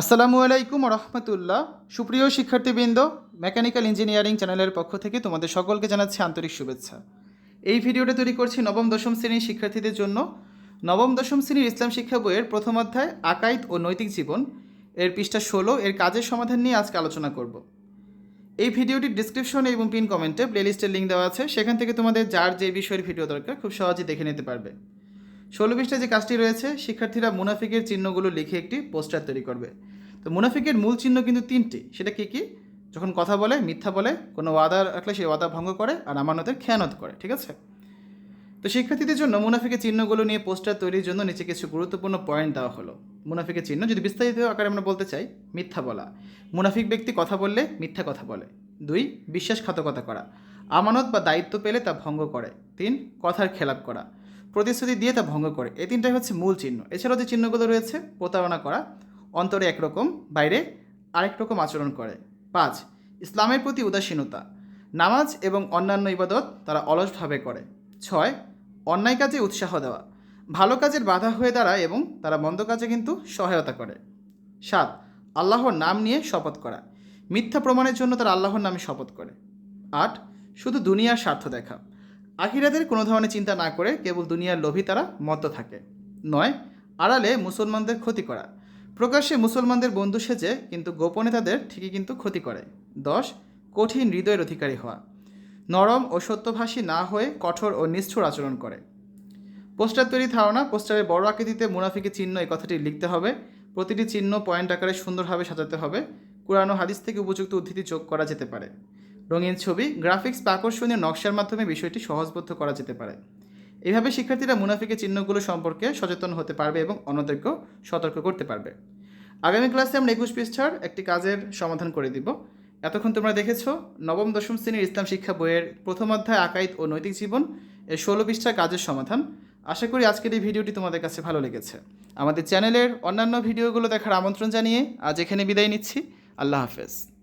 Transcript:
আসসালামু আলাইকুম রহমতুল্লাহ। সুপ্রিয় শিক্ষার্থীবৃন্দ, মেকানিক্যাল ইঞ্জিনিয়ারিং চ্যানেলের পক্ষ থেকে তোমাদের সকলকে জানাচ্ছি আন্তরিক শুভেচ্ছা। এই ভিডিওটা তৈরি করছি নবম, দশম শ্রেণির শিক্ষার্থীদের জন্য। নবম, দশম শ্রেণির ইসলাম শিক্ষা বইয়ের প্রথম অধ্যায়, আকাইদ ও নৈতিক জীবন। এর পৃষ্ঠা ষোলো, এর কাজের সমাধান নিয়ে আজকে আলোচনা করব। এই ভিডিওটির ডিসক্রিপশনে এবং পিন কমেন্টে প্লেলিস্টের লিঙ্ক দেওয়া আছে। সেখান থেকে তোমাদের যার যে বিষয়ের ভিডিও দরকার, খুব সহজে দেখে নিতে পারবে। ষোলো পৃষ্ঠায় যে কাজটি রয়েছে, শিক্ষার্থীরা মুনাফিকের চিহ্নগুলো লিখে একটি পোস্টার তৈরি করবে। তো মুনাফিকের মূল চিহ্ন কিন্তু তিনটি। সেটা কি কি? যখন কথা বলে, মিথ্যা বলে, কোনো ওয়াদা রাখলে সেই ওয়াদা ভঙ্গ করে আর আমানতের খেয়ানত করে, ঠিক আছে? তো শিক্ষার্থীদের জন্য মুনাফিকের চিহ্নগুলো নিয়ে পোস্টার তৈরির জন্য নিচে কিছু গুরুত্বপূর্ণ পয়েন্ট দেওয়া হলো। মুনাফিকের চিহ্ন যদি বিস্তারিত আকারে আমরা বলতে চাই, মিথ্যা বলা। মুনাফিক ব্যক্তি কথা বললে মিথ্যা কথা বলে। দুই, বিশ্বাসঘাতকতা করা। আমানত বা দায়িত্ব পেলে তা ভঙ্গ করে। তিন, কথার খেলাপ করা। প্রতিশ্রুতি দিয়ে তা ভঙ্গ করে। এই তিনটাই হচ্ছে মূল চিহ্ন। এছাড়াও যে চিহ্নগুলো রয়েছে, প্রতারণা করা, অন্তরে একরকম বাইরে আরেক রকম আচরণ করে। পাঁচ, ইসলামের প্রতি উদাসীনতা। নামাজ এবং অন্যান্য ইবাদত তারা অলসভাবে করে। ছয়, অন্যায় কাজে উৎসাহ দেওয়া। ভালো কাজের বাধা হয়ে দাঁড়ায় এবং তারা মন্দ কাজে কিন্তু সহায়তা করে। সাত, আল্লাহর নাম নিয়ে শপথ করা। মিথ্যা প্রমাণের জন্য তারা আল্লাহর নামে শপথ করে। আট, শুধু দুনিয়ার স্বার্থ দেখা। আখিরাদের কোনো ধরনের চিন্তা না করে কেবল দুনিয়ার লোভী তারা মত্ত থাকে। নয়, আড়ালে মুসলমানদের ক্ষতি করা। প্রকাশ্যে মুসলমানদের বন্ধু সেজে, কিন্তু গোপনে তাদের ঠিকই কিন্তু ক্ষতি করে। দশ, কঠিন হৃদয়ের অধিকারী হওয়া। নরম ও সত্যভাষী না হয়ে কঠোর ও নিষ্ঠুর আচরণ করে। পোস্টার তৈরি ধারণা, পোস্টারের বড় আকৃতিতে মুনাফিকের চিহ্ন এই কথাটি লিখতে হবে। প্রতিটি চিহ্ন পয়েন্ট আকারে সুন্দরভাবে সাজাতে হবে। কোরআন হাদিস থেকে উপযুক্ত উদ্ধৃতি যোগ করা যেতে পারে। রঙিন ছবি, গ্রাফিক্স বা আকর্ষণীয় নকশার মাধ্যমে বিষয়টি সহজবোধ্য করা যেতে পারে। এভাবে শিক্ষার্থীরা মুনাফিকের চিহ্নগুলো সম্পর্কে সচেতন হতে পারবে এবং অন্যদেরকেও সতর্ক করতে পারবে। আগামী ক্লাসে আমরা একুশ পৃষ্ঠার একটি কাজের সমাধান করে দিব। এতক্ষণ তোমরা দেখেছ, নবম, দশম শ্রেণির ইসলাম শিক্ষা বইয়ের প্রথম অধ্যায়, আকাইদ ও নৈতিক জীবন এর ষোলো পৃষ্ঠার কাজের সমাধান। আশা করি আজকের এই ভিডিওটি তোমাদের কাছে ভালো লেগেছে। আমাদের চ্যানেলের অন্যান্য ভিডিওগুলো দেখার আমন্ত্রণ জানিয়ে আজ এখানে বিদায় নিচ্ছি। আল্লাহ হাফেজ।